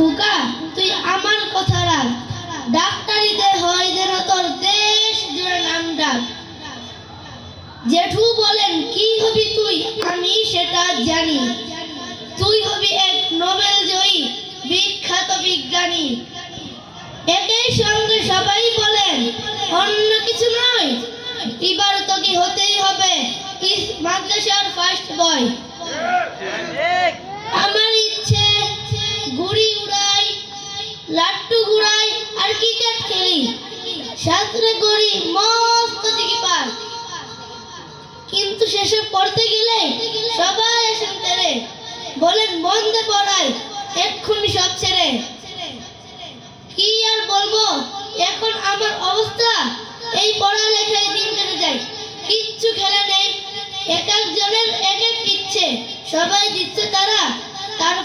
খোকা, তুই আমার কথা রাখ। ডাক্তারিতে হয় যেন তোর দেশ জুড়ে নাম ডাক। জেঠু বলেন, কি হবি তুই? আমি সেটা জানি। তুই হবি এক নোবেল জয়ী, বিখ্যাত বিজ্ঞানী। একই সঙ্গে সবাই বলেন, অন্য কিছু নয়। এবার তোকে হতেই হবে মাদ্রাসার ফার্স্ট বয় লাট্টু ঘুরাই আর ক্রিকেট খেলি। সাঁতরে করি মস্ত দিকে পার। কিন্তু শেষে পড়তে গেলে সবাই আসেন তেরে। বলেন, বন্ধে পড়াই, এক্ষুনি সব ছেড়ে। কি আর বলব, এখন আমার অবস্থা এই পড়ালেখায় দিন কেটে যায়। কিচ্ছু খেলা নেই। এক একজনের এক এক ইচ্ছে। সবাই দিচ্ছে তারা, তার